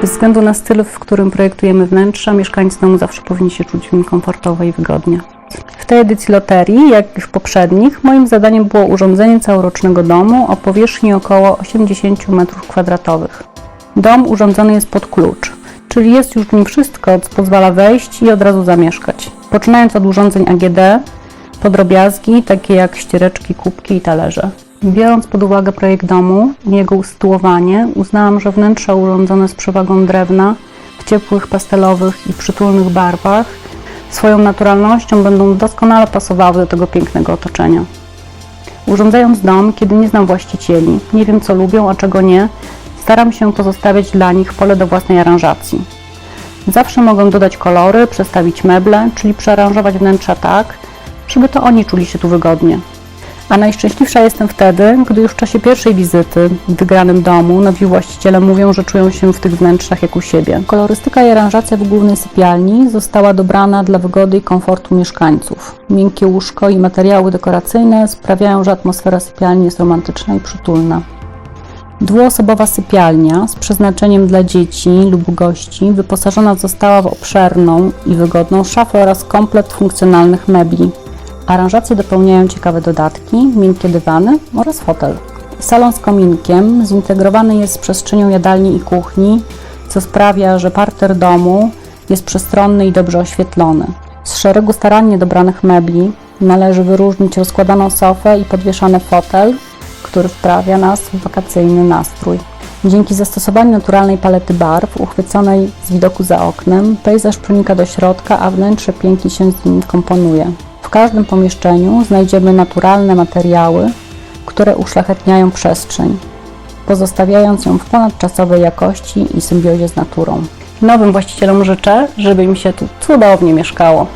Bez względu na styl, w którym projektujemy wnętrza, mieszkańcy domu zawsze powinni się czuć w nim komfortowo i wygodnie. W tej edycji loterii, jak i w poprzednich, moim zadaniem było urządzenie całorocznego domu o powierzchni około 80 m2. Dom urządzony jest pod klucz, czyli jest już w nim wszystko, co pozwala wejść i od razu zamieszkać. Poczynając od urządzeń AGD, po drobiazgi, takie jak ściereczki, kubki i talerze. Biorąc pod uwagę projekt domu i jego usytuowanie, uznałam, że wnętrza urządzone z przewagą drewna w ciepłych, pastelowych i przytulnych barwach swoją naturalnością będą doskonale pasowały do tego pięknego otoczenia. Urządzając dom, kiedy nie znam właścicieli, nie wiem co lubią, a czego nie, staram się pozostawiać dla nich pole do własnej aranżacji. Zawsze mogą dodać kolory, przestawić meble, czyli przearanżować wnętrza tak, żeby to oni czuli się tu wygodnie. A najszczęśliwsza jestem wtedy, gdy już w czasie pierwszej wizyty w wygranym domu nowi właściciele mówią, że czują się w tych wnętrzach jak u siebie. Kolorystyka i aranżacja w głównej sypialni została dobrana dla wygody i komfortu mieszkańców. Miękkie łóżko i materiały dekoracyjne sprawiają, że atmosfera sypialni jest romantyczna i przytulna. Dwuosobowa sypialnia z przeznaczeniem dla dzieci lub gości wyposażona została w obszerną i wygodną szafę oraz komplet funkcjonalnych mebli. Aranżacje dopełniają ciekawe dodatki, miękkie dywany oraz fotel. Salon z kominkiem zintegrowany jest z przestrzenią jadalni i kuchni, co sprawia, że parter domu jest przestronny i dobrze oświetlony. Z szeregu starannie dobranych mebli należy wyróżnić rozkładaną sofę i podwieszany fotel, który wprawia nas w wakacyjny nastrój. Dzięki zastosowaniu naturalnej palety barw, uchwyconej z widoku za oknem, pejzaż pronika do środka, a wnętrze pięknie się z nim komponuje. W każdym pomieszczeniu znajdziemy naturalne materiały, które uszlachetniają przestrzeń, pozostawiając ją w ponadczasowej jakości i symbiozie z naturą. Nowym właścicielom życzę, żeby im się tu cudownie mieszkało.